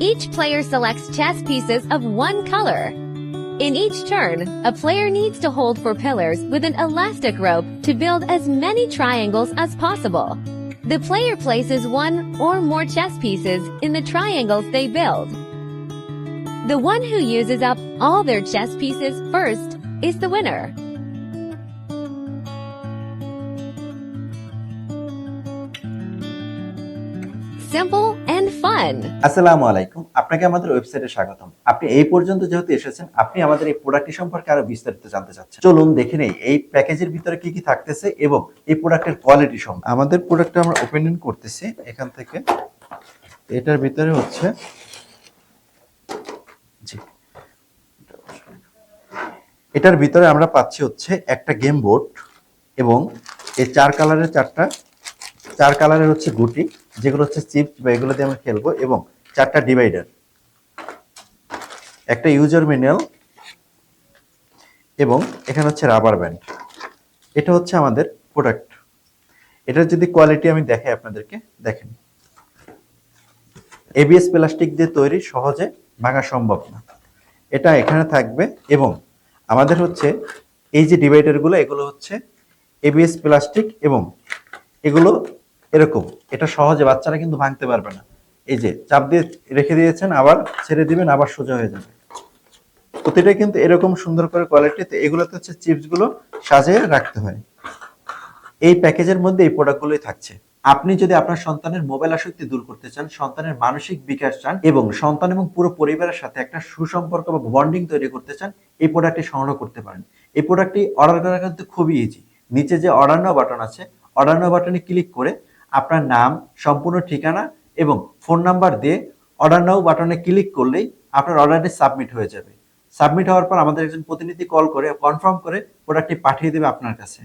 Each player selects chess pieces of one color. In each turn, a player needs to hold for pillars with an elastic rope to build as many triangles as possible. The player places one or more chess pieces in the triangles they build. The one who uses up all their chess pieces first is the winner. Simple and fun. আসসালামু আলাইকুম। আপনাকে আমাদের ওয়েবসাইটে স্বাগতম। আপনি এই পর্যন্ত যেহেতু এসেছেন, আপনি আমাদের এই প্রোডাক্টটি সম্পর্কে আরও বিস্তারিত জানতে চাচ্ছেন। চলুন দেখে নেই, এই প্যাকেজের ভিতরে কি কি থাকতেছে এবং এই প্রোডাক্টের কোয়ালিটি সম্পর্কে। আমাদের প্রোডাক্টটা আমরা ওপেনিং করতেছি এখান থেকে। এটার ভিতরে হচ্ছে, জি। এটার ভিতরে আমরা পাচ্ছি হচ্ছে একটা গেম বোর্ড এবং এই চার কালারের চারটা, চার কালারের হচ্ছে গুটি। যেগুলো হচ্ছে চিপস বা এগুলো দিয়ে আমরা খেলব এবং চারটা ডিভাইডার একটা ইউজার ম্যানুয়াল এবং এখানে হচ্ছে রাবার ব্যান্ড এটা হচ্ছে আমাদের প্রোডাক্ট এটার যদি কোয়ালিটি আমি দেখাই আপনাদেরকে, দেখেন। এবিএস প্লাস্টিক দিয়ে তৈরি সহজে ভাঙা সম্ভব না। এটা এখানে থাকবে এবং আমাদের হচ্ছে এই যে ডিভাইডারগুলো এগুলো হচ্ছে এবিএস প্লাস্টিক এবং এগুলো এরকম। এটা সহজে বাচ্চারা কিন্তু ভাঙতে পারবে না। এই যে চাপ দিয়ে রেখে দিয়েছেন, আবার ছেড়ে দিবেন, আবার সোজা হয়ে যাবে। প্রতিটা কিন্তু এরকম সুন্দর করে কোয়ালিটিতে এগুলোতে হচ্ছে চিপসগুলো সাজিয়ে রাখতে হয়। এই প্যাকেজের মধ্যে এই প্রোডাক্টগুলোই থাকছে। আপনি যদি আপনার সন্তানের মোবাইল আসক্তি দূর করতে চান, সন্তানের মানসিক বিকাশ চান এবং সন্তান এবং পুরো পরিবারের সাথে একটা সুসম্পর্ক বা বন্ডিং তৈরি করতে চান, এই প্রোডাক্টটি সংগ্রহ করতে পারেন। এই প্রোডাক্টটি অর্ডার করা কিন্তু খুবই ইজি নিচে যে অর্ডার নাও বাটন আছে অর্ডার নাও বাটনে ক্লিক করে আপনার নাম, সম্পূর্ণ ঠিকানা এবং ফোন নাম্বার দিয়ে অর্ডার নাও বাটনে ক্লিক করলেই আপনার অর্ডারটি সাবমিট হয়ে যাবে। সাবমিট হওয়ার পর আমাদের একজন প্রতিনিধি কল করে কনফার্ম করে প্রোডাক্টটি পাঠিয়ে দেবে আপনার কাছে।